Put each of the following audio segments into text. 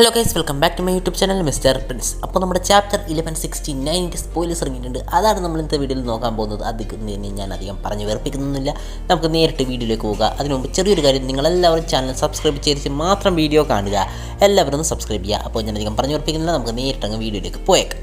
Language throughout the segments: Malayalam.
Hello guys welcome back to my YouTube channel mister Prince അപ്പോൾ നമ്മുടെ chapter eleven sixty ninety spoilers ഇറങ്ങിയിട്ടുണ്ട്. അതാണ് നമ്മൾ ഇന്നത്തെ വീഡിയോയിൽ നോക്കാൻ പോകുന്നത്. അധികം ഞാൻ അധികം പറഞ്ഞു വേർപ്പിക്കുന്നില്ല നമുക്ക് നേരിട്ട് വീഡിയോയിലേക്ക് പോകുക അതിനു മുമ്പ് ചെറിയൊരു കാര്യം നിങ്ങളെല്ലാവരും ചാനൽ സബ്സ്ക്രൈബ് ചെയ്തിട്ട് മാത്രം വീഡിയോ കാണുക. എല്ലാവരും ഒന്ന് സബ്സ്ക്രൈബ് ചെയ്യുക. അപ്പോൾ ഞാൻ അധികം പറഞ്ഞു വേർപ്പിക്കുന്നില്ല നമുക്ക് നേരിട്ട് അങ്ങ് വീഡിയോയിലേക്ക് പോയേക്കാം.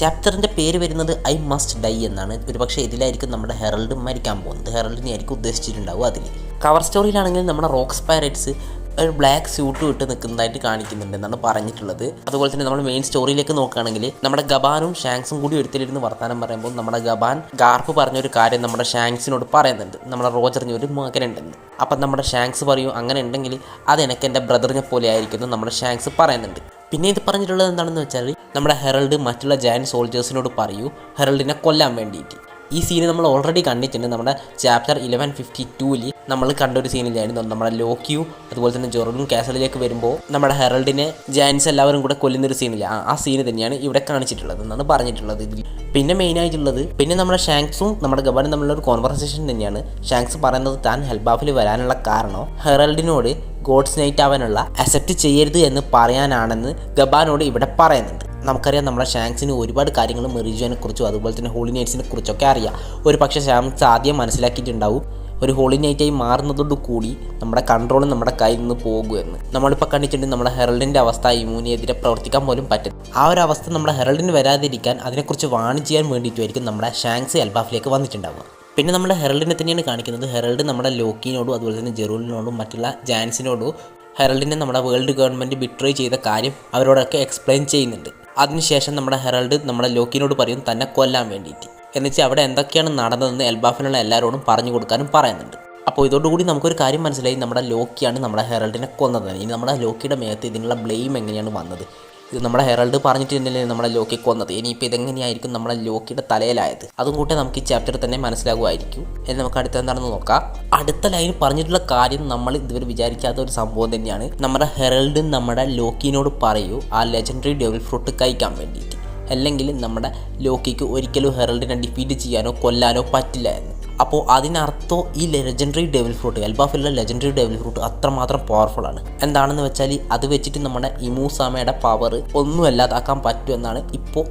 ചാപ്റ്ററിന്റെ പേര് വരുന്നത് ഐ മസ്റ്റ് ഡൈ എന്നാണ്. ഒരു പക്ഷേ ഇതിലായിരിക്കും നമ്മുടെ ഹെറൾഡ് മരിക്കാൻ പോകുന്നത്. ഹെറൾഡിനെ ആയിരിക്കും ഉദ്ദേശിച്ചിട്ടുണ്ടാവും അതിൽ കവർ സ്റ്റോറിയിലാണെങ്കിൽ നമ്മുടെ റോക്സ് പാരറ്റ്സ് ഒരു ബ്ലാക്ക് സ്യൂട്ട് ഇട്ട് നിൽക്കുന്നതായിട്ട് കാണിക്കുന്നുണ്ട് എന്നാണ് പറഞ്ഞിട്ടുള്ളത്. അതുപോലെ തന്നെ നമ്മൾ മെയിൻ സ്റ്റോറിയിലേക്ക് നോക്കുകയാണെങ്കിൽ നമ്മുടെ ഗബാനും ഷാങ്സും കൂടി ഒരുത്തിലിരുന്ന് വർത്താനം പറയുമ്പോൾ നമ്മുടെ ഗബാൻ ഗാർപ്പ് പറഞ്ഞൊരു കാര്യം നമ്മുടെ ഷാങ്സിനോട് പറയുന്നുണ്ട്. നമ്മുടെ റോജറിന് ഒരു മകനുണ്ടെന്ന്. അപ്പം നമ്മുടെ ഷാങ്സ് പറയും അങ്ങനെ ഉണ്ടെങ്കിൽ അത് എനിക്ക് എന്റെ ബ്രദറിനെ പോലെ ആയിരിക്കുന്നു നമ്മുടെ ഷാങ്സ് പറയുന്നുണ്ട്. പിന്നെ ഇത് പറഞ്ഞിട്ടുള്ളത് എന്താണെന്ന് വെച്ചാൽ നമ്മുടെ ഹെറൾഡ് മറ്റുള്ള ജയൻ സോൾജേഴ്സിനോട് പറയൂ ഹെറൾഡിനെ കൊല്ലാൻ വേണ്ടിയിട്ട്. ഈ സീന് നമ്മൾ ഓൾറെഡി കണ്ടിട്ടുണ്ട്. നമ്മുടെ ചാപ്റ്റർ ഇലവൻ ഫിഫ്റ്റി ടൂവിൽ നമ്മൾ കണ്ടൊരു സീനിലായിരുന്നു നമ്മുടെ ലോക്കിയു അതുപോലെ തന്നെ ജോർഡും കാസലിലേക്ക് വരുമ്പോൾ നമ്മുടെ ഹെറൾഡിനെ ജയൻസ് എല്ലാവരും കൂടെ കൊല്ലുന്നൊരു സീനില്ല ആ ആ സീന് തന്നെയാണ് ഇവിടെ കാണിച്ചിട്ടുള്ളത് എന്നാണ് പറഞ്ഞിട്ടുള്ളത് ഇതിൽ. പിന്നെ മെയിനായിട്ടുള്ളത് പിന്നെ നമ്മുടെ ഷാങ്സും നമ്മുടെ ഗബാനും തമ്മിലുള്ള ഒരു കോൺവെർസേഷൻ തന്നെയാണ്. ഷാങ്സ് പറയുന്നത് താൻ ഹെൽബാഫിൽ വരാനുള്ള കാരണം ഹെറൾഡിനോട് ഗോഡ്സ് നൈറ്റ് ആവാനുള്ള അക്സെപ്റ്റ് ചെയ്യരുത് എന്ന് പറയാനാണെന്ന് ഗബാനോട് ഇവിടെ പറയുന്നുണ്ട്. നമുക്കറിയാം നമ്മുടെ ഷാങ്സിന് ഒരുപാട് കാര്യങ്ങൾ മെറിജുവിനെ കുറിച്ചും അതുപോലെ തന്നെ ഹോളി നൈറ്റ്സിനെ കുറിച്ചൊക്കെ അറിയാം. ഒരു പക്ഷേ ഷാങ്സ് ആദ്യം മനസ്സിലാക്കിയിട്ടുണ്ടാവും ഒരു ഹോളി നൈറ്റായി മാറുന്നതോട് കൂടി നമ്മുടെ കൺട്രോൾ നമ്മുടെ കയ്യിൽ നിന്ന് പോകുമെന്ന്. നമ്മളിപ്പോൾ കണ്ടിട്ടുണ്ട് നമ്മുടെ ഹെറൽഡിന്റെ അവസ്ഥ ഇമ്യൂണിയെതിരെ പ്രവർത്തിക്കാൻ പോലും പറ്റും. ആ ഒരു അവസ്ഥ നമ്മുടെ ഹെറൽഡിന് വരാതിരിക്കാൻ അതിനെക്കുറിച്ച് വാണി ചെയ്യാൻ വേണ്ടിയിട്ടുമായിരിക്കും നമ്മുടെ ഷാങ്സ് എൽബാഫിലേക്ക് വന്നിട്ടുണ്ടാവുക. പിന്നെ നമ്മുടെ ഹെറൽഡിനെ തന്നെയാണ് കാണിക്കുന്നത്. ഹെറൽഡ് നമ്മുടെ ലോക്കിനോടും അതുപോലെ തന്നെ ജെറൂലിനോടും മറ്റുള്ള ജാൻസിനോടും ഹെറൽഡിനെ നമ്മുടെ വേൾഡ് ഗവൺമെന്റ് ബിട്രേ ചെയ്ത കാര്യം അവരോടൊക്കെ എക്സ്പ്ലെയിൻ ചെയ്യുന്നുണ്ട്. അതിനുശേഷം നമ്മുടെ ഹെറൾഡ് നമ്മുടെ ലോക്കിനോട് പറയും തന്നെ കൊല്ലാൻ വേണ്ടിയിട്ട്. എന്നുവെച്ചാൽ അവിടെ എന്തൊക്കെയാണ് നടന്നതെന്ന് എൽബാഫിനുള്ള എല്ലാവരോടും പറഞ്ഞു കൊടുക്കാനും പറയുന്നുണ്ട്. അപ്പോൾ ഇതോടുകൂടി നമുക്കൊരു കാര്യം മനസ്സിലായി നമ്മുടെ ലോക്കിയാണ് നമ്മുടെ ഹെറൾഡിനെ കൊന്നത്. ഇനി നമ്മുടെ ലോക്കിയുടെ മേത്ത് ഇതിനുള്ള ബ്ലെയിം എങ്ങനെയാണ് വന്നത്? ഇത് നമ്മുടെ ഹെറൾഡ് പറഞ്ഞിട്ടുണ്ടല്ലേ നമ്മുടെ ലോക്കി കൊന്നത് ഇനിയിപ്പോൾ ഇതെങ്ങനെയായിരിക്കും നമ്മുടെ ലോക്കിയുടെ തലയിലായത്? അതും കൂട്ടി നമുക്ക് ഈ ചാപ്റ്റർ തന്നെ മനസ്സിലാകുമായിരിക്കും. എന്ന് നമുക്ക് അടുത്ത എന്താണെന്ന് നോക്കാം. അടുത്ത ലൈൻ പറഞ്ഞിട്ടുള്ള കാര്യം നമ്മൾ ഇതുവരെ വിചാരിക്കാത്ത ഒരു സംഭവം തന്നെയാണ്. നമ്മുടെ ഹെറൾഡ് നമ്മുടെ ലോക്കിനോട് പറയൂ ആ ലെജൻഡറി ഡെവിൾ ഫ്രൂട്ട് കഴിക്കാൻ വേണ്ടിയിട്ട്. അല്ലെങ്കിൽ നമ്മുടെ ലോക്കിക്ക് ഒരിക്കലും ഹെറൾഡിനെ ഡിഫീറ്റ് ചെയ്യാനോ കൊല്ലാനോ പറ്റില്ല എന്ന്. അപ്പോൾ അതിനർത്ഥം ഈ ലെജൻഡറി ഡെവിൽ ഫ്രൂട്ട് എൽബാഫിലുള്ള ലെജൻഡറി ഡെവിൽ ഫ്രൂട്ട് അത്രമാത്രം പവർഫുൾ ആണ്. എന്താണെന്ന് വെച്ചാൽ അത് വെച്ചിട്ട് നമ്മുടെ ഇമൂസാമയുടെ പവർ ഒന്നും അല്ലാതാക്കാൻ പറ്റുമെന്നാണ് ഇപ്പോൾ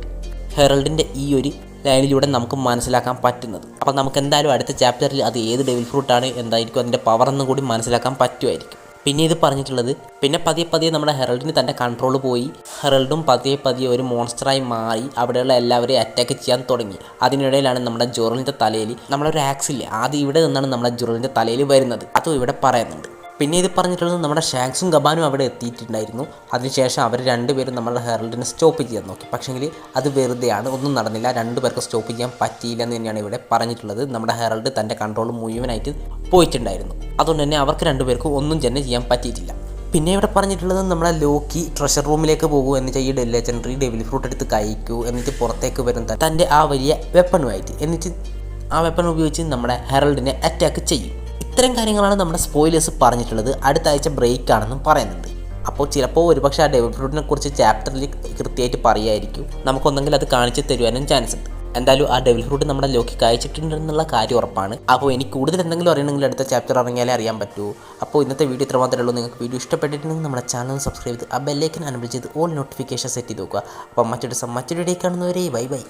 ഹെറൾഡിന്റെ ഈ ഒരു ലൈനിലൂടെ നമുക്ക് മനസ്സിലാക്കാൻ പറ്റുന്നത്. അപ്പോൾ നമുക്ക് എന്തായാലും അടുത്ത ചാപ്റ്ററിൽ അത് ഏത് ഡെവിൽ ഫ്രൂട്ടാണ് എന്തായിരിക്കും അതിന്റെ പവർ എന്നും കൂടി മനസ്സിലാക്കാൻ പറ്റുമായിരിക്കും. പിന്നെ ഇത് പറഞ്ഞിട്ടുള്ളത് പിന്നെ പതിയെ പതിയെ നമ്മുടെ ഹെറൾഡിന് തന്റെ കൺട്രോൾ പോയി. ഹെറൽഡും പതിയെ പതിയെ ഒരു മോൺസ്റ്ററായി മാറി അവിടെയുള്ള എല്ലാവരെയും അറ്റാക്ക് ചെയ്യാൻ തുടങ്ങി. അതിനിടയിലാണ് നമ്മുടെ ജോറലിന്റെ തലയിൽ നമ്മളൊരു ആക്സില്ല ആദ്യം ഇവിടെ നിന്നാണ് നമ്മുടെ ജോറലിന്റെ തലയിൽ വരുന്നത്. അതും ഇവിടെ പറയുന്നുണ്ട്. പിന്നെ ഇത് പറഞ്ഞിട്ടുള്ളത് നമ്മുടെ ഷാങ്സും ഗബാനും അവിടെ എത്തിയിട്ടുണ്ടായിരുന്നു. അതിനുശേഷം അവർ രണ്ടുപേരും നമ്മുടെ ഹെറൽഡിനെ സ്റ്റോപ്പ് ചെയ്യാൻ നോക്കി. പക്ഷേങ്കിൽ അത് വെറുതെയാണ്. ഒന്നും നടന്നില്ല. രണ്ടുപേർക്ക് സ്റ്റോപ്പ് ചെയ്യാൻ പറ്റിയില്ല എന്ന് തന്നെയാണ് ഇവിടെ പറഞ്ഞിട്ടുള്ളത്. നമ്മുടെ ഹെറൽഡ് തന്റെ കൺട്രോൾ മുഴുവനായിട്ട് പോയിട്ടുണ്ടായിരുന്നു. അതുകൊണ്ട് തന്നെ അവർക്ക് രണ്ടുപേർക്കും ഒന്നും തന്നെ ചെയ്യാൻ പറ്റിയിട്ടില്ല. പിന്നെ ഇവിടെ പറഞ്ഞിട്ടുള്ളത് നമ്മളെ ലോക്കി ട്രഷർ റൂമിലേക്ക് പോകൂ എന്ന് ഈ ലെജൻഡറി ഡെവിൽ ഫ്രൂട്ട് എടുത്ത് കഴിക്കൂ എന്നിട്ട് പുറത്തേക്ക് വരും തന്റെ ആ വലിയ വെപ്പണുമായിട്ട് എന്നിട്ട് ആ വെപ്പൺ ഉപയോഗിച്ച് നമ്മുടെ ഹെറൽഡിനെ അറ്റാക്ക് ചെയ്യും. ഇത്തരം കാര്യങ്ങളാണ് നമ്മുടെ സ്പോയിലേഴ്സ് പറഞ്ഞിട്ടുള്ളത്. അടുത്ത ആഴ്ച ബ്രേക്ക് ആണെന്നും പറയുന്നുണ്ട്. അപ്പോൾ ചിലപ്പോൾ ഒരുപക്ഷെ ആ ഡെവിൽ ഫ്രൂട്ടിനെ കുറിച്ച് ചാപ്റ്ററിൽ കൃത്യമായിട്ട് പറയുമായിരിക്കും നമുക്കൊന്നെങ്കിൽ അത് കാണിച്ചു തരുവാനും ചാൻസ് ഉണ്ട്. എന്തായാലും ആ ഡെവിൽ ഫ്രൂട്ട് നമ്മുടെ ലോക്കി കഴിച്ചിട്ടുണ്ടെന്നുള്ള കാര്യം ഉറപ്പാണ്. അപ്പോൾ എനിക്ക് കൂടുതൽ എന്തെങ്കിലും അറിയണമെങ്കിൽ അടുത്ത ചാപ്റ്റർ ഇറങ്ങിയാലേ അറിയാൻ പറ്റൂ. അപ്പോൾ ഇന്നത്തെ വീഡിയോ ഇത്ര മാത്രമേ ഉള്ളൂ. നിങ്ങൾക്ക് വീഡിയോ ഇഷ്ടപ്പെട്ടിട്ടുണ്ടെങ്കിൽ നമ്മുടെ ചാനൽ സബ്സ്ക്രൈബ് ചെയ്ത് ആ ബെല്ലേക്കൻ അനുഭവിച്ചത് ഓൾ നോട്ടിഫിക്കേഷൻ സെറ്റ് ചെയ്ത് നോക്കുക അപ്പോൾ മറ്റൊരു മറ്റൊരു ഡേ കാണുന്നവരെ ബൈ ബൈ